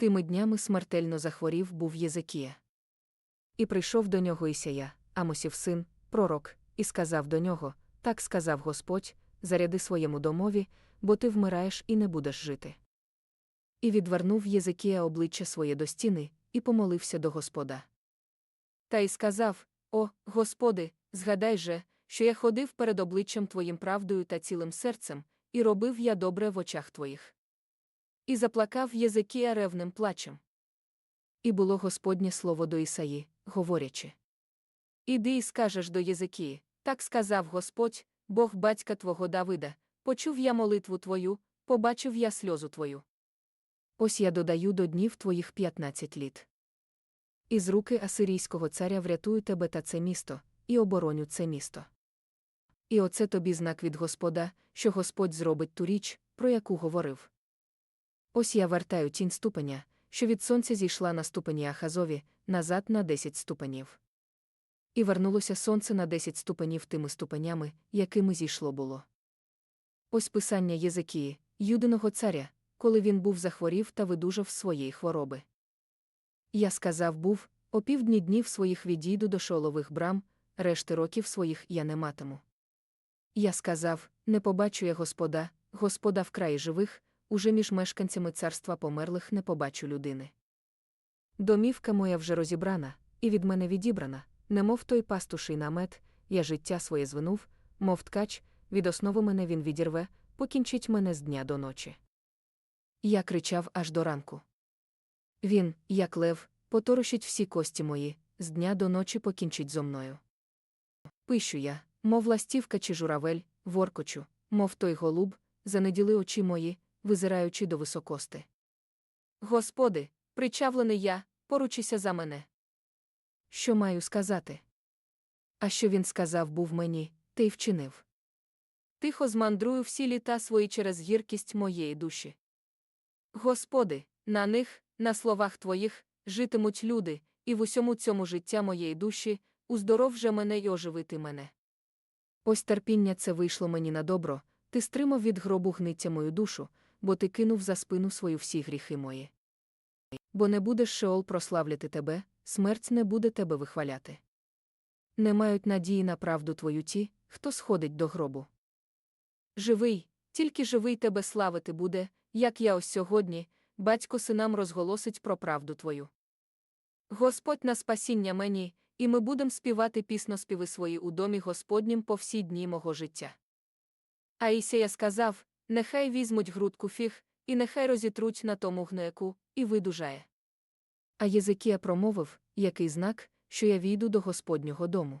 Тими днями смертельно захворів був Єзекія. І прийшов до нього Ісая, Амосів син, пророк, і сказав до нього: Так сказав Господь, заряди своєму домові, бо ти вмираєш і не будеш жити. І відвернув Єзекія обличчя своє до стіни, і помолився до Господа. Та й сказав: О, Господи, згадай же, що я ходив перед обличчям Твоїм правдою та цілим серцем, і робив я добре в очах Твоїх. І заплакав Єзекія ревним плачем. І було Господнє слово до Ісаї, говорячи. Іди і скажеш до Єзекії, так сказав Господь, Бог батька твого Давида, почув я молитву твою, побачив я сльозу твою. Ось я додаю до днів твоїх п'ятнадцять літ. Із руки асирійського царя врятую тебе та це місто, і обороню це місто. І оце тобі знак від Господа, що Господь зробить ту річ, про яку говорив. Ось я вертаю тінь ступеня, що від сонця зійшла на ступені Ахазові, назад на десять ступенів. І вернулося сонце на десять ступенів тими ступенями, якими зійшло було. Ось писання Єзекії, юдиного царя, коли він був захворів та видужав своєї хвороби. Я сказав був, о півдні днів своїх відійду до шолових брам, решти років своїх я не матиму. Я сказав: не побачу я Господа, Господа в краї живих, уже між мешканцями царства померлих не побачу людини. Домівка моя вже розібрана, і від мене відібрана, немов той пастуший намет, я життя своє звинув, мов ткач, від основи мене він відірве, покінчить мене з дня до ночі. Я кричав аж до ранку. Він, як лев, поторощить всі кості мої, з дня до ночі покінчить зо мною. Пишу я, мов ластівка чи журавель, воркочу, мов той голуб, занеділи очі мої, визираючи до високости. Господи, причавлений я, поручися за мене. Що маю сказати? А що він сказав був мені, ти й вчинив. Тихо змандрую всі літа свої через гіркість моєї душі. Господи, на них, на словах Твоїх, житимуть люди, і в усьому цьому життя моєї душі, уздоров же мене й оживити мене. Ось терпіння це вийшло мені на добро, ти стримав від гробу гниття мою душу, бо ти кинув за спину свою всі гріхи мої. Бо не будеш Шеол прославляти тебе, смерть не буде тебе вихваляти. Не мають надії на правду твою ті, хто сходить до гробу. Живий, тільки живий тебе славити буде, як я ось сьогодні, батько синам розголосить про правду твою. Господь на спасіння мені, і ми будем співати пісноспіви свої у домі Господнім по всі дні мого життя. А Ісія сказав: Нехай візьмуть грудку фіг, і нехай розітруть на тому гнеку, і видужає. А Єзикія промовив, який знак, що я війду до Господнього дому.